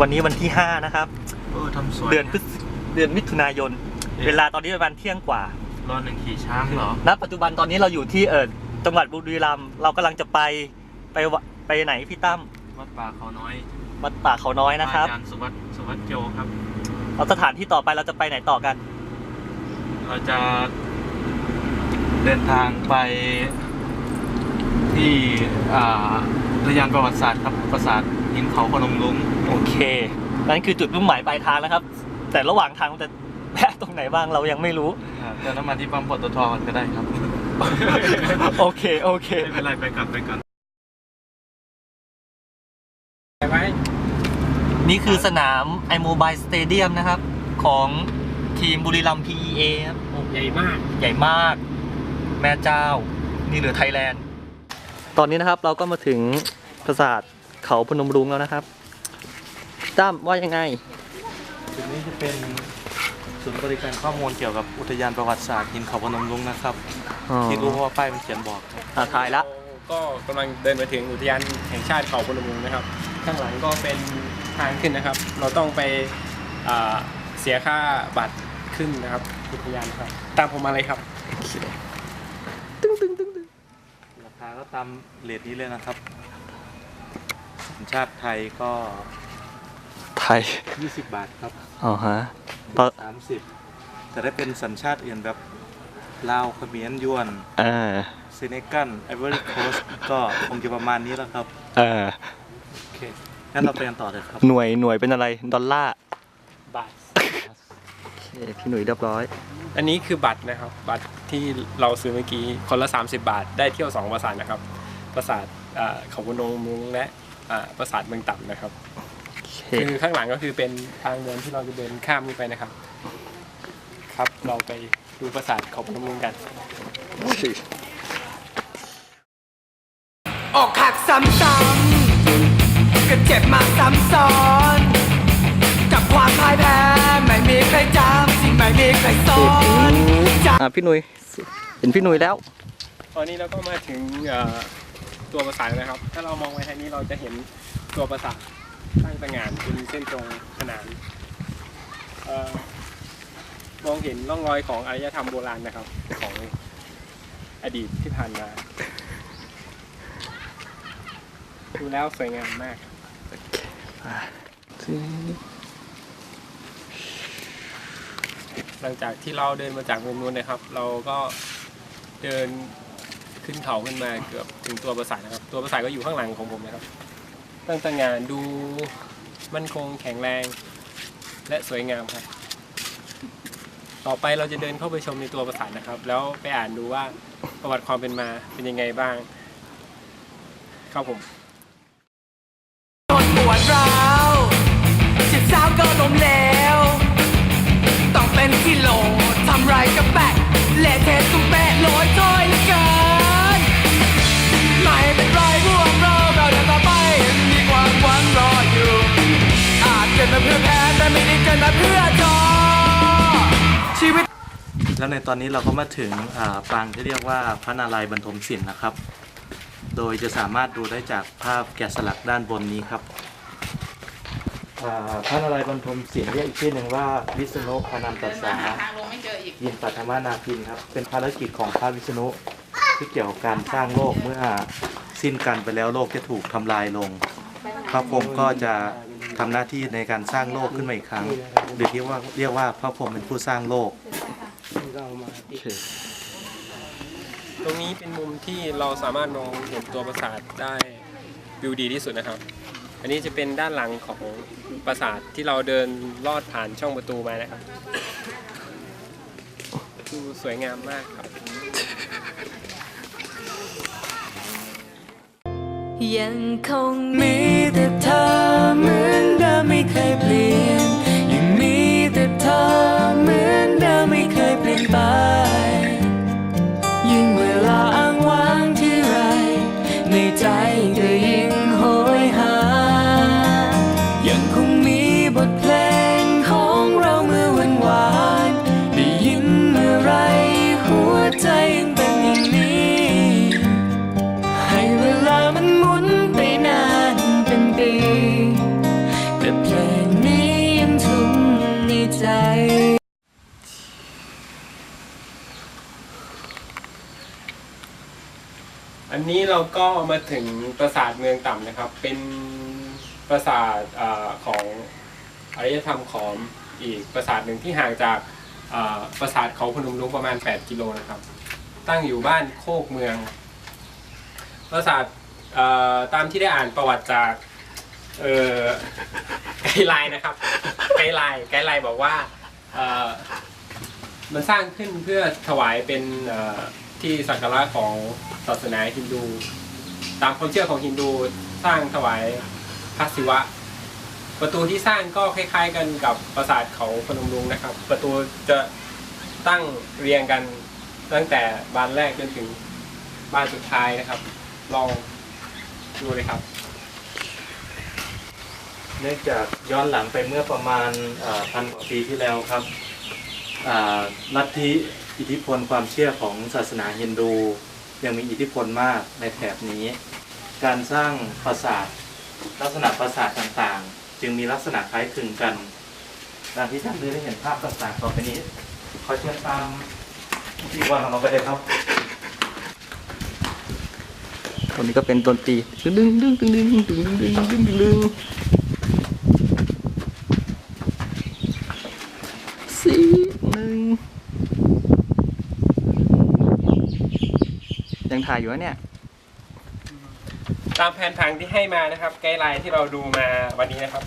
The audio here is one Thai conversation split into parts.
วันนี้วันที่ 5 นะครับ เออทำสวยเดือนพฤศเดือนมิถุนายนเอ๊ะเวลาตอนนี้ประมาณเที่ยงกว่า รอหนึ่งขี่ช้างเหรอ ณ ปัจจุบันตอนนี้เราอยู่ที่เออจังหวัดบุรีรัมย์เรากำลังจะไปไปวะไปไหนพี่ตั้มวัดป่าเขาน้อยวัดป่าเขาน้อยนะครับ อาจารย์สุวัสดิ์สุวัสดิ์โจครับ เราสถานที่ต่อไปเราจะไปไหนต่อกัน เราจะเดินทางไปที่อ่า ระยานประวัติศาสตร์ครับปราสาทหินเขาพนมรุ้งโอเค นั่นคือจุดมุ่งหมายปลายทางแล้วครับ แต่ระหว่างทางมันจะแวะตรงไหนบ้างเรายังไม่รู้ อ่าเติมน้ำมันที่ปั๊มปตทก่อนก็ได้ครับ โอเค โอเค ไม่เป็นไรไปก่อนไปก่อนนี่คือสนาม iMobile Stadium นะครับ ของทีมบุรีรัมย์ PEA ครับโอ้ใหญ่มาก ใหญ่มาก แม่เจ้า นี่เหลือไทยแลนด์ ตอนนี้นะครับเราก็มาถึงปราสาทเขาพนมรุ้งแล้วนะครับตั้มว่ายังไง จุดนี้จะเป็นศูนย์บริการข้อมูลเกี่ยวกับอุทยานประวัติศาสตร์หินเขาพนมรุ้งนะครับที่รู้เพราะว่าป้ายมันเขียนบอกครับอ่าถ่ายละ ก็กำลังเดินมาถึงอุทยานแห่งชาติเขาพนมรุ้งนะครับ ข้างหลังก็เป็นทางขึ้นนะครับ เราต้องไปอ่าเสียค่าบัตรขึ้นนะครับอุทยานนะครับ ตามผมมาเลยครับราคาก็ตามเรทนี้เลยนะครับสัญชาติไทยก็ ไทย 20 บาทครับอ๋อฮะปะ30แต่ถ้าเป็นสัญชาติอื่นแบบลาวเขมรยวนอ่าเซเนกัลไอวอรี่โคสก็คงจะประมาณนี้แล้วครับอ่าโอเคงั้นเราไปกันต่อเลยครับ หน่วยหน่วยเป็นอะไร ดอลลาร์บัตรโอเค พี่หน่วยเรียบร้อย อันนี้คือบัตรนะครับ บัตรที่เราซื้อเมื่อกี้คนละ 30 บาท ได้เที่ยว2ปราสาทนะครับปราสาทอ่าเขาพนมรุ้งและอ่าปราสาทเมืองต่ำนะครับโอเคคือข้างหลังก็คือเป็นทางเดินที่เราจะเดินข้ามขึ้นไปนะครับ ครับเราไปดูปราสาทเขาพนมรุ้งกันออกหักซ้ำๆก็เจ็บมาซ้ำซ้อน กับความพ่ายแพ้ไม่มีใครจำสิ่ง ไม่มีใครสอนจอ่าพี่หนุ่ยเห็นพี่หนุ่ยแล้ว ตอนนี้เราก็มาถึงเอ่อตัวปราสาทแล้วนะครับ ถ้าเรามองไปทางนี้เราจะเห็นตัวปราสาทตั้งตระหง่านเป็นเส้นตรงขนานเอ่อมองเห็นร่องรอยของอารยธรรมโบราณนะครับ ของอดีตที่ผ่านมา ดูแล้วสวยงามมาก ห ลังจากที่เราเดินมาจากมุมนู้นนะครับ เราก็เดินขึ้นเขาขึ้นมาเกือบถึงตัวปราสาทนะครับ ตัวปราสาทก็อยู่ข้างหลังของผมนะครับ ตั้งแต่งานดูมั่นคงแข็งแรง และสวยงามครับ ต่อไปเราจะเดินเข้าไปชมในตัวปราสาทนะครับ แล้วไปอ่านดูว่าประวัติความเป็นมาเป็นยังไงบ้าง ครับผมำทนปวดร้าวเจิตสาวก็ล้มเหลว ต้องเป็นที่โลทำไรก็แปะเละเทะตุ้มเป๊ะลอยถ้อยเหลือเกินไม่เป็นไรพวกเราเราเดินต่อไป มีความหวังรออยู่ อาจเกิดมาเพื่อแพ้แต่ไม่ได้เกิดมาเพื่อจอชีวิต แล้วในตอนนี้เราก็มาถึงอ่าปางที่เรียกว่าพระนารายณ์บรรทมศิลป์นะครับ โดยจะสามารถดูได้จากภาพแกะสลักด้านบนนี้ครับ พระนารายณ์บรรทมศิลป์เรียกอีกชื่อหนึ่งว่าวิษณุพานันตสายินปัทมานาพินครับ เป็นภารกิจของพระวิษณุที่เกี่ยวกับการสร้างโลกเมื่อสิ้นกันไปแล้วโลกจะถูกทำลายลง พระพรหมก็จะทำหน้าที่ในการสร้างโลกขึ้นมาอีกครั้งหรือที่ว่าเรียกว่าพระพรหมเป็นผู้สร้างโลก ตรงนี้เป็นมุมที่เราสามารถมองเห็นตัวปราสาทได้วิวดีที่สุดนะครับ อันนี้จะเป็นด้านหลังของปราสาทที่เราเดินลอดผ่านช่องประตูมานะครับดูสวยงามมากครับ ยังคงมีแต่เธอเหมือนเดิม นี้เราก็มาถึงปราสาทเมืองต่ำนะครับ เป็นปราสาทอของอารยธรรมขอมอีกปราสาทหนึ่งที่ห่างจากปราสาทเขาพนมรุ้งประมาณ 8 กิโลนะครับ ตั้งอยู่บ้านโคกเมือง ปราสาทตามที่ได้อ่านประวัติจากไกด์ไลน์นะครับ ไกด์ไลน์ไกด์ไลน์บอกว่ามันสร้างขึ้นเพื่อถวายเป็นที่สักการะของ ศาสนาฮินดู ตามความเชื่อของฮินดูสร้างถวายพระศิวะ ประตูที่สร้างก็คล้าย ๆ กันกับปราสาทเขาพนมรุ้งนะครับ ประตูจะตั้งเรียงกันตั้งแต่บานแรกจนถึงบานสุดท้ายนะครับ ลองดูเลยครับ เนื่องจากย้อนหลังไปเมื่อประมาณพันกว่าปีที่แล้วครับลัทธิอิทธิพลความเชื่อของศาสนาฮินดู ยังมีอิทธิพลมากในแถบนี้ การสร้างปราสาทลักษณะปราสาทต่างๆ จึงมีลักษณะคล้ายคลึงกันดังที่ท่านได้เห็นภาพต่างๆต่อไปนี้ขอเชิญตามที่วางของเราไปเลยครับตรงนี้ก็เป็นดนตรีดึงดึงดึงดึงดึงดึงดึงดึงดึงดึงดึงสี่หนึ่ง ยังถ่ายอยู่นะเนี่ย ตามแผนผังที่ให้มานะครับ ไกด์ไลน์ที่เราดูมาวันนี้นะครับ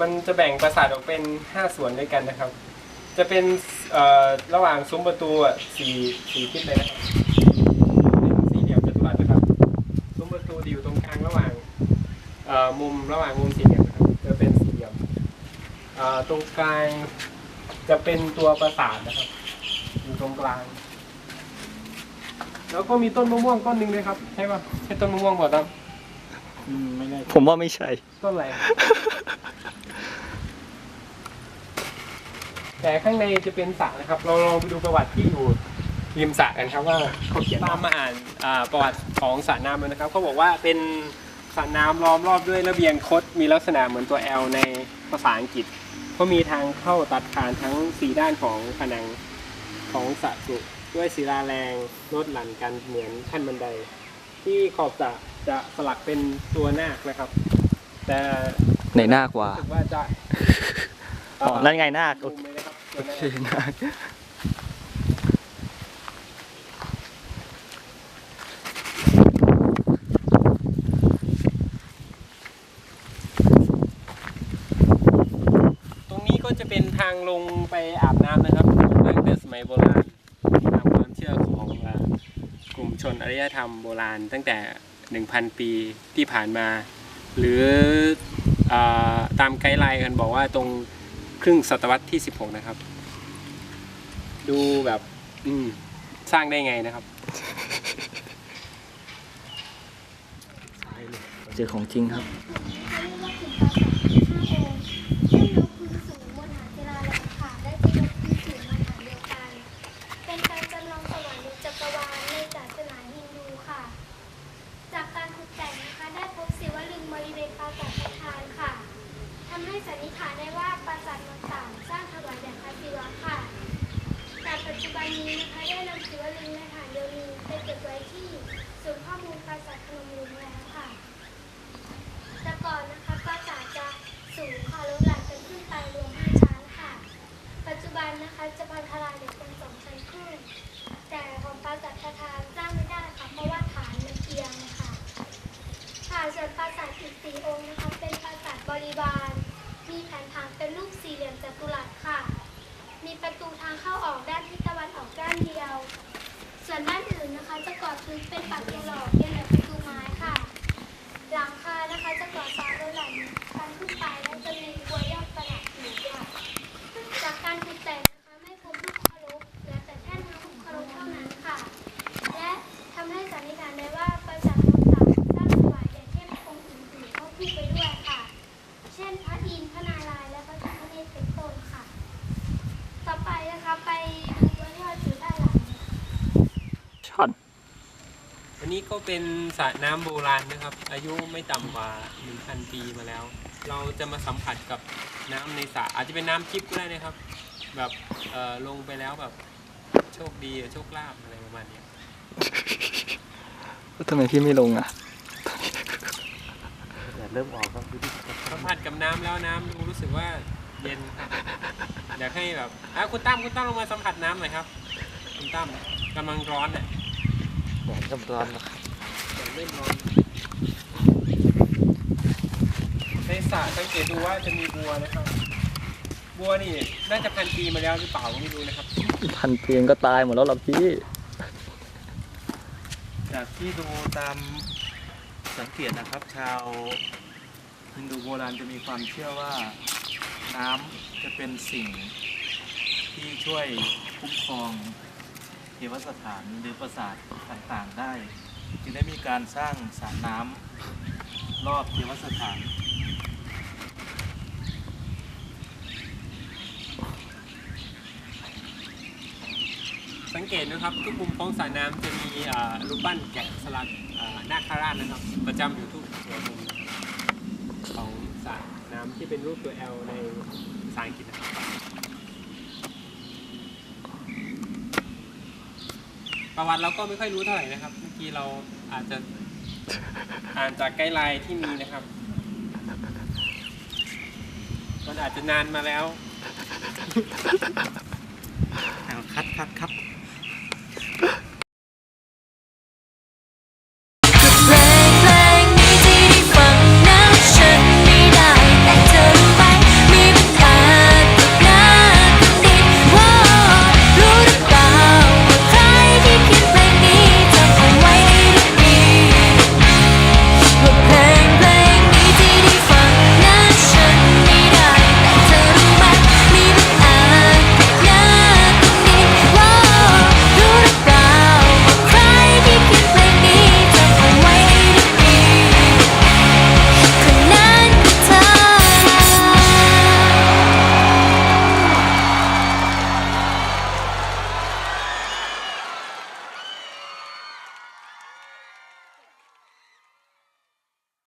มันจะแบ่งปราสาทออกเป็น 5 ส่วนด้วยกันนะครับ จะเป็นเอ่อระหว่างซุ้มประตูอะสี่สี่ทิศเลยนะครับสี่เหลี่ยมจัตุรัสนะครับ ซุ้มประตูจะอยู่ตรงกลางระหว่างเอ่อมุมระหว่างมุมสี่เหลี่ยมนะครับจะเป็นสี่เหลี่ยมเอ่อตรงกลางจะเป็นตัวปราสาทนะครับ อยู่ตรงกลาง แล้วก็มีต้นมะม่วงต้นหนึ่งเลยครับ ใช่ป่ะใช่ต้นมะม่วงเปล่าครับไม่แน่ผมว่าไม่ใช่ ต้นอะไร แต่ข้างในจะเป็นสระนะครับ เราลองไปดูประวัติที่อยู่ริมสระกันครับว่าเขาเขียนตามมาอ่านอ่าประวัติของสระน้ำเลยนะครับเขาบอกว่าเป็นสระน้ำล้อมรอบด้วยระเบียงคดมีลักษณะเหมือนตัว L ในภาษาอังกฤษก็มีทางเข้าตัดผ่านทั้งสี่ด้านของผนังของสระสุ ด้วยศิลาแรงลดหลั่นกันเหมือนขั้นบันได ที่ขอบสระจะสลักเป็นตัวนาคนะครับ แต่ไหนหน้ากว่ารู้สึกว่าจะอ๋อนั่นไงนาคมุมเลยนะครับตัวโอนาเคคนาค ตรงนี้ก็จะเป็นทางลงไปอาบน้ำนะครับตั้งแต่สมัยโบราณตามความเชื่อของเอ่อกลุ่ม ชนอารยธรรมโบราณตั้งแต่ 1,000 ปีที่ผ่านมา หรืออตามไกด์ไลน์กันบอกว่าตรงครึ่งศตวรรษที่ 16 นะครับ ดูแบบสร้างได้ไงนะครับเจอของจริงครับ มีประตูทางเข้าออกด้านทิศตะวันออกด้านเดียว ส่วนด้านอื่นนะคะ จะก่อพื้นเป็นปักเกลอเป็นแบบประตูไม้ค่ะ หลังคานะคะจะก่อสร้างโดยหลังไปและจะมีบัวยอดประดับอยู่ค่ะจากการตกแต่งนะคะไม่พบลูกเคารพเหลือแต่แท่นทางลูกเคารพเท่านั้นค่ะ และทำให้สันนิษฐานได้ว่าปราสาทต่างๆสร้างถวายแด่เทพองค์อื่นๆเข้าคู่ไปด้วยค่ะ เช่นพระอินทร์พระนารายณ์และพระพิฆเนศเป็นต้นค่ะ ต่อไปนะคะไปดูตัวที่เราถือด้านหลัง ช่อน อันนี้ก็ เป็นสระน้ำโบราณนะครับ อายุไม่ต่ำกว่า 1,000 ปีมาแล้ว เราจะมาสัมผัสกับน้ำในสระอาจจะเป็นน้ำทิพย์ก็ได้นะครับ แบบเอ่อลงไปแล้วแบบโชคดีโชคลาภอะไรประมาณเนี้ยทำไมพี่ไม่ลงอะแดดเริ่มออกครับดูดิสัมผัสกับน้ำแล้วน้ำดูรู้สึกว่าเย็นครับอยากให้แบบอะคุณตั้มคุณตั้มลงมาสัมผัสน้ำหน่อยครับ คุณตั้มกำลังร้อนเนี่ยแดดเริ่มร้อนแล้วครับ เริ่มร้อนในสระสังเกตดูว่าจะมีบัวนะครับ บัวนี่น่าจะพันปีมาแล้วหรือเปล่าก็ไม่รู้นะครับ พันเพียงก็ตายหมดแล้วหรอกพี่ จากที่ดูตามสังเกตนะครับ ชาวฮินดูโบราณจะมีความเชื่อว่าน้ำจะเป็นสิ่งที่ช่วยคุ้มครองเทวสถานหรือปราสาทต่างๆได้ จึงได้มีการสร้างสระน้ำรอบเทวสถาน สังเกตนะครับทุกมุมของสระน้ำจะมีอ่ารูปปั้นแกะสลักอ่านาคราชนะครับ ประจำอยู่ทุกหัวมุมของสระน้ำที่เป็นรูปตัว L ในภาษาอังกฤษนะครับ ประวัติเราก็ไม่ค่อยรู้เท่าไหร่นะครับเมื่อกี้เราอาจจะอ่านจากไกด์ไลน์ที่มีนะครับ มันอาจจะนานมาแล้วคัดคัดครับ